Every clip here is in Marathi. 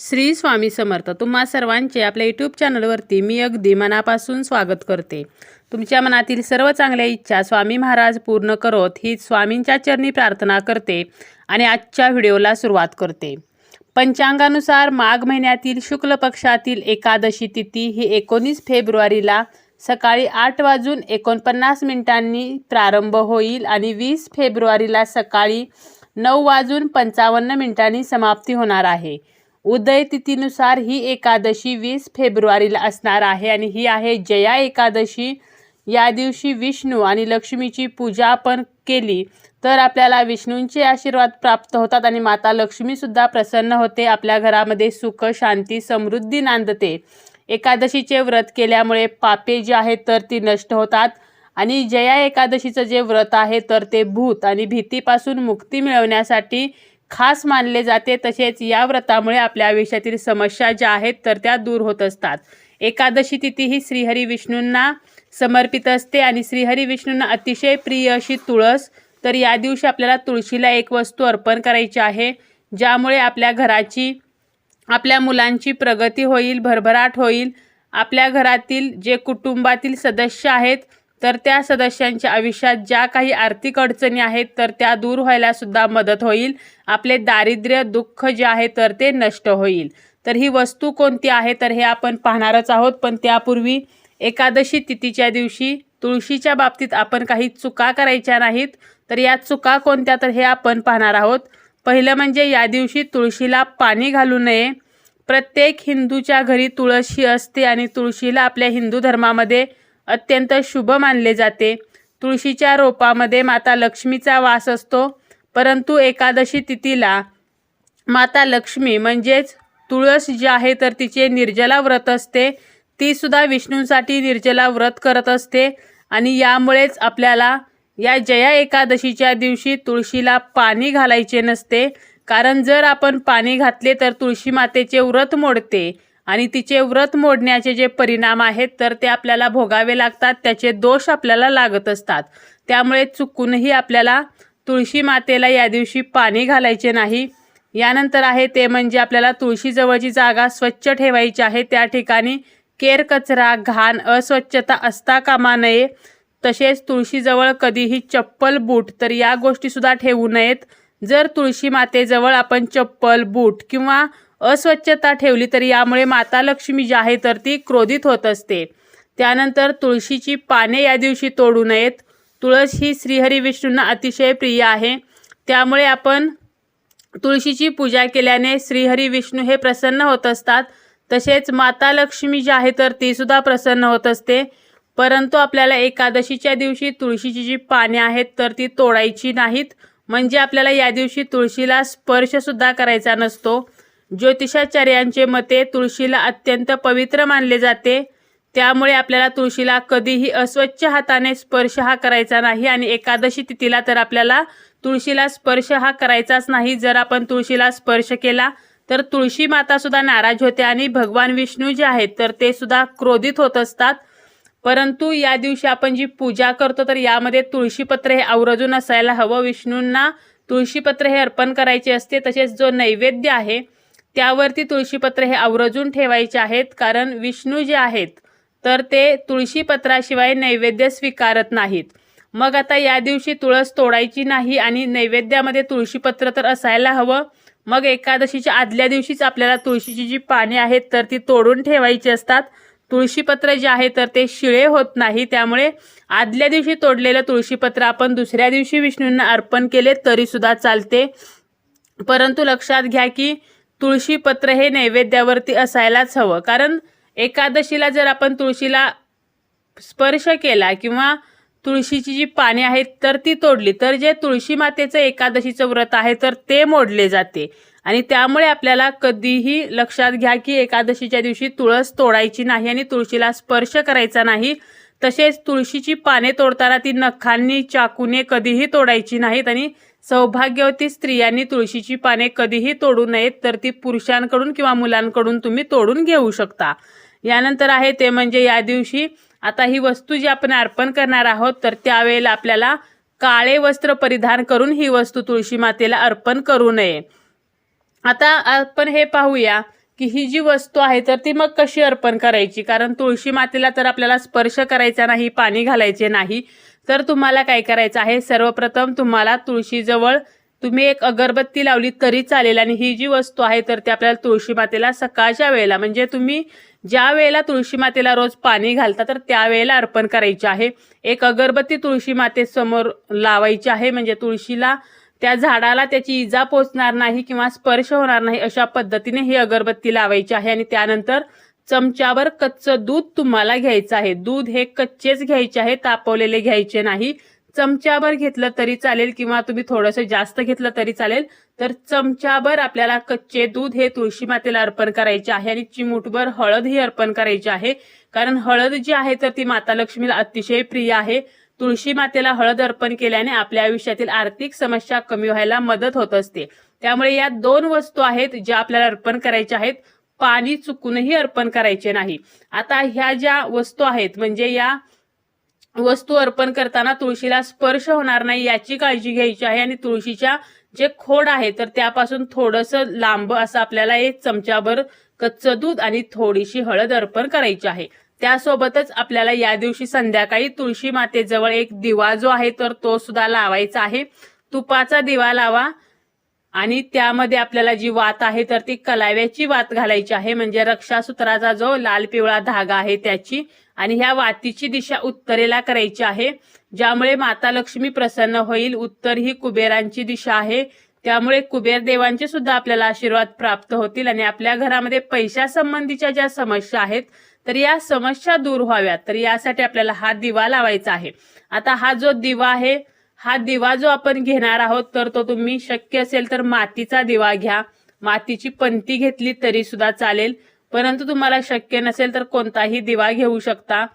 श्री स्वामी समर्थ. तुम्हा सर्वांचे आपल्या यूट्यूब चॅनलवरती मी अगदी मनापासून स्वागत करते. तुमच्या मनातील सर्व चांगल्या इच्छा स्वामी महाराज पूर्ण करोत ही स्वामींच्या चरणी प्रार्थना करते आणि आजच्या व्हिडिओला सुरुवात करते. पंचांगानुसार माघ महिन्यातील शुक्ल पक्षातील एकादशी तिथी ही एकोणीस फेब्रुवारीला सकाळी आठ वाजून एकोणपन्नास मिनिटांनी प्रारंभ होईल आणि वीस फेब्रुवारीला सकाळी नऊ वाजून पंचावन्न मिनिटांनी समाप्ती होणार आहे. उदय तिथीनुसार ही एकादशी वीस फेब्रुवारीला असणार आहे आणि ही आहे जया एकादशी. या दिवशी विष्णू आणि लक्ष्मीची पूजा आपण केली तर आपल्याला विष्णूंचे आशीर्वाद प्राप्त होतात आणि माता लक्ष्मीसुद्धा प्रसन्न होते. आपल्या घरामध्ये सुख शांती समृद्धी नांदते. एकादशीचे व्रत केल्यामुळे पापे जे आहेत तर ती नष्ट होतात आणि जया एकादशीचं जे व्रत आहे तर ते भूत आणि भीतीपासून मुक्ती मिळवण्यासाठी खास मानले जाते तसेच या व्रतामुळे आपल्या आयुष्यातील समस्या ज्या आहेत तर त्या दूर होत असतात. एकादशी तिथी ही श्रीहरी विष्णूंना समर्पित असते आणि श्रीहरी विष्णूंना अतिशय प्रिय अशी तुळस तर या दिवशी आपल्याला तुळशीला एक वस्तू अर्पण करायची आहे ज्यामुळे आपल्या घराची आपल्या मुलांची प्रगती होईल भरभराट होईल. आपल्या घरातील जे कुटुंबातील सदस्य आहेत तर त्या सदस्यांच्या आयुष्यात ज्या काही आर्थिक अडचणी आहेत तर त्या दूर व्हायला सुद्धा मदत होईल. आपले दारिद्र्य दुःख जे आहे तर ते नष्ट होईल. तर ही वस्तू कोणती आहे तर हे आपण पाहणारच आहोत. पण त्यापूर्वी एकादशी तिथीच्या दिवशी तुळशीच्या बाबतीत आपण काही चुका करायच्या नाहीत. तर या चुका कोणत्या तर हे आपण पाहणार आहोत. पहिलं म्हणजे या दिवशी तुळशीला पाणी घालू नये. प्रत्येक हिंदूच्या घरी तुळशी असते आणि तुळशीला आपल्या हिंदू धर्मामध्ये अत्यंत शुभ मानले जाते. तुळशीच्या रोपामध्ये माता लक्ष्मीचा वास असतो परंतु एकादशी तिथीला माता लक्ष्मी म्हणजेच तुळस जी आहे तर तिचे निर्जला व्रत असते. तीसुद्धा विष्णूंसाठी निर्जला व्रत करत असते आणि यामुळेच आपल्याला या जया एकादशीच्या दिवशी तुळशीला पाणी घालायचे नसते. कारण जर आपण पाणी घातले तर तुळशी मातेचे व्रत मोडते. आणि तिचे व्रत मोडण्याचे जे परिणाम आहेत तर ते आपल्याला भोगावे लागतात त्याचे दोष आपल्याला लागत असतात. त्यामुळे चुकूनही आपल्याला तुळशी मातेला या दिवशी पाणी घालायचे नाही. यानंतर आहे ते म्हणजे आपल्याला तुळशीजवळची जागा स्वच्छ ठेवायची आहे. त्या ठिकाणी केर कचरा घाण अस्वच्छता असता कामा नये. तसेच तुळशीजवळ कधीही चप्पल बूट तर या गोष्टीसुद्धा ठेवू नयेत. जर तुळशी मातेजवळ आपण चप्पल बूट किंवा अस्वच्छता ठेवली तर यामुळे माता लक्ष्मी जी आहे तर ती क्रोधित होत असते. त्यानंतर तुळशीची पाने या दिवशी तोडू नयेत. तुळस ही श्रीहरी विष्णूंना अतिशय प्रिय आहे. त्यामुळे आपण तुळशीची पूजा केल्याने श्रीहरी विष्णू हे प्रसन्न होत असतात. तसेच माता लक्ष्मी जी आहे तर तीसुद्धा प्रसन्न होत असते. परंतु आपल्याला एकादशीच्या दिवशी तुळशीची जी पाने आहेत तर ती तोडायची नाहीत. म्हणजे आपल्याला या दिवशी तुळशीला स्पर्शसुद्धा करायचा नसतो. ज्योतिषाचार्यांचे मते तुळशीला अत्यंत पवित्र मानले जाते. त्यामुळे आपल्याला तुळशीला कधीही अस्वच्छ हाताने स्पर्श हा करायचा नाही आणि एकादशी तिथीला तर आपल्याला तुळशीला स्पर्श हा करायचाच नाही. जर आपण तुळशीला स्पर्श केला तर तुळशी माता सुद्धा नाराज होते आणि भगवान विष्णू जे आहेत तर ते सुद्धा क्रोधित होत असतात. परंतु या दिवशी आपण जी पूजा करतो तर यामध्ये तुळशीपत्र हे आवर्जून असायला हवं. विष्णूंना तुळशीपत्र हे अर्पण करायचे असते तसेच जो नैवेद्य आहे त्यावरती तुळशीपत्र हे आवर्जून ठेवायचे आहेत कारण विष्णू जे आहेत तर ते तुळशीपत्राशिवाय नैवेद्य स्वीकारत नाहीत. मग आता या दिवशी तुळस तोडायची नाही आणि नैवेद्यामध्ये तुळशीपत्र तर असायला हवं मग एकादशीच्या आदल्या दिवशीच आपल्याला तुळशीची जी पाने आहेत तर ती तोडून ठेवायची असतात. तुळशीपत्र जे आहे तर ते शिळे होत नाही त्यामुळे आदल्या दिवशी तोडलेलं तुळशीपत्र आपण दुसऱ्या दिवशी विष्णूंना अर्पण केले तरीसुद्धा चालते. परंतु लक्षात घ्या की तुळशीपत्र हे नैवेद्यावरती असायलाच हवं. कारण एकादशीला जर आपण तुळशीला स्पर्श केला किंवा तुळशीची जी पाने आहेत तर ती तोडली तर जे तुळशी मातेचं एकादशीचं व्रत आहे तर ते मोडले जाते. आणि त्यामुळे आपल्याला कधीही लक्षात घ्या की एकादशीच्या दिवशी तुळस तोडायची नाही आणि तुळशीला स्पर्श करायचा नाही. तसेच तुळशीची पाने तोडताना ती नखांनी चाकूने कधीही तोडायची नाहीत आणि सौभाग्यवती स्त्रियांनी तुळशीची पाने कधीही तोडू नयेत तर ती पुरुषांकडून किंवा मुलांकडून तुम्ही तोडून घेऊ शकता. यानंतर आहे ते म्हणजे या दिवशी आता ही वस्तू जी आपण अर्पण करणार आहोत तर त्यावेळेला आपल्याला काळे वस्त्र परिधान करून ही वस्तू तुळशी मातेला अर्पण करू नये. आता आपण हे पाहूया की ही जी वस्तू आहे तर ती मग कशी अर्पण करायची? कारण तुळशी मातेला तर आपल्याला स्पर्श करायचा नाही पाणी घालायचे नाही. तर तुम्हाला काय करायचं आहे? सर्वप्रथम तुम्हाला तुळशीजवळ तुम्ही एक अगरबत्ती लावली तरी चालेल आणि ही जी वस्तू आहे तर ती आपल्याला तुळशी मातेला सकाळच्या वेळेला म्हणजे तुम्ही ज्या वेळेला तुळशी मातेला रोज पाणी घालता तर त्यावेळेला अर्पण करायची आहे. एक अगरबत्ती तुळशी मातेसमोर लावायची आहे म्हणजे तुळशीला त्या झाडाला त्याची इजा पोचणार नाही किंवा स्पर्श होणार नाही अशा पद्धतीने ही अगरबत्ती लावायची आहे आणि त्यानंतर चमच्यावर कच्चं दूध तुम्हाला घ्यायचं आहे. दूध हे कच्चेच घ्यायचे आहे तापवलेले घ्यायचे नाही. चमच्यावर घेतलं तरी चालेल किंवा तुम्ही थोडंसं जास्त घेतलं तरी चालेल. तर चमच्याभर आपल्याला कच्चे दूध हे तुळशी मातेला अर्पण करायचे आहे आणि चिमूटभर हळद ही अर्पण करायची आहे. कारण हळद जी आहे तर ती माता लक्ष्मीला अतिशय प्रिय आहे. तुळशी मातेला हळद अर्पण केल्याने आपल्या आयुष्यातील आर्थिक समस्या कमी व्हायला मदत होत असते. त्यामुळे या दोन वस्तू आहेत ज्या आपल्याला अर्पण करायच्या आहेत. पाणी चुकूनही अर्पण करायचे नाही. आता ह्या ज्या वस्तू आहेत म्हणजे या वस्तू अर्पण करताना तुळशीला स्पर्श होणार नाही याची काळजी घ्यायची आहे आणि तुळशीच्या जे खोड आहे तर त्यापासून थोडंसं लांब असं आपल्याला एक चमचाभर कच्चं दूध आणि थोडीशी हळद अर्पण करायची आहे. त्यासोबतच आपल्याला या दिवशी संध्याकाळी तुळशी मातेजवळ एक दिवा जो आहे तर तो सुद्धा लावायचा आहे. तुपाचा दिवा लावा. आणि त्यामध्ये आपल्याला जी वात आहे तर ती कलाव्याची वात घालायची आहे. म्हणजे रक्षासूत्राचा जो लाल पिवळा धागा आहे त्याची. आणि ह्या वातीची दिशा उत्तरेला करायची आहे. ज्यामुळे माता लक्ष्मी प्रसन्न होईल. उत्तर ही कुबेरांची दिशा आहे. त्यामुळे कुबेर देवांचे सुद्धा आपल्याला आशीर्वाद प्राप्त होतील. आणि आपल्या घरामध्ये पैशासंबंधीच्या ज्या समस्या आहेत तर या समस्या दूर व्हाव्यात. तर यासाठी आपल्याला हा दिवा लावायचा आहे. आता हा जो दिवा आहे हा दिवा जो आपण घेणार आहोत तर तो तुम्ही शक्य असेल तर मातीचा दिवा घ्या. मातीची पंती घेतली तरी सुद्धा चालेल. परंतु तुम्हाला शक्य नसेल तर कोणताही दिवा घेऊ शकता.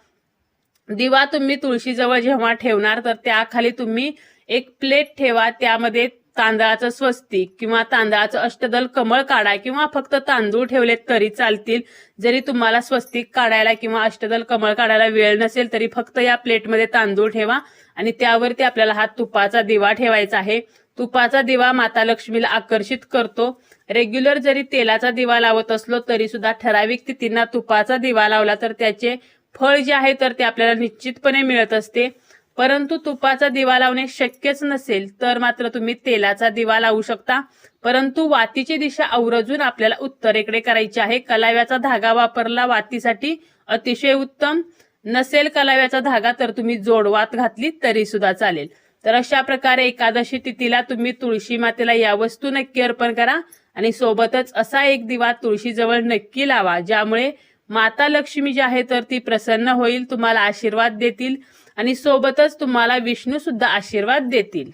दिवा तुम्ही तुळशीजवळ जेव्हा ठेवणार तर त्याखाली तुम्ही एक प्लेट ठेवा. त्यामध्ये तांदळाचं स्वस्तिक किंवा तांदळाचं अष्टदल कमळ काढा किंवा फक्त तांदूळ ठेवले तरी चालतील. जरी तुम्हाला स्वस्तिक काढायला किंवा अष्टदल कमळ काढायला वेळ नसेल तरी फक्त या प्लेटमध्ये तांदूळ ठेवा. आणि त्यावरती आपल्याला हा तुपाचा दिवा ठेवायचा आहे. तुपाचा दिवा माता लक्ष्मीला आकर्षित करतो. रेग्युलर जरी तेलाचा दिवा लावत असलो तरी सुद्धा ठराविक तिथींना तुपाचा दिवा लावला तर त्याचे फळ जे आहे तर ते आपल्याला निश्चितपणे मिळत असते. परंतु तुपाचा दिवा लावणे शक्यच नसेल तर मात्र तुम्ही तेलाचा दिवा लावू शकता. परंतु वातीची दिशा अवरजून आपल्याला उत्तरेकडे करायची आहे. कलाव्याचा धागा वापरला वातीसाठी अतिशय उत्तम. नसेल कलाव्याचा धागा तर तुम्ही जोडवात घातली तरी सुद्धा चालेल. तर अशा प्रकारे एकादशी तिथीला तुम्ही तुळशी मातेला या वस्तू नक्की अर्पण करा आणि सोबतच असा एक दिवा तुळशीजवळ नक्की लावा ज्यामुळे माता लक्ष्मी जी आहे तर ती प्रसन्न होईल तुम्हाला आशीर्वाद देतील आणि सोबतच तुम्हाला विष्णू सुद्धा आशीर्वाद देतील.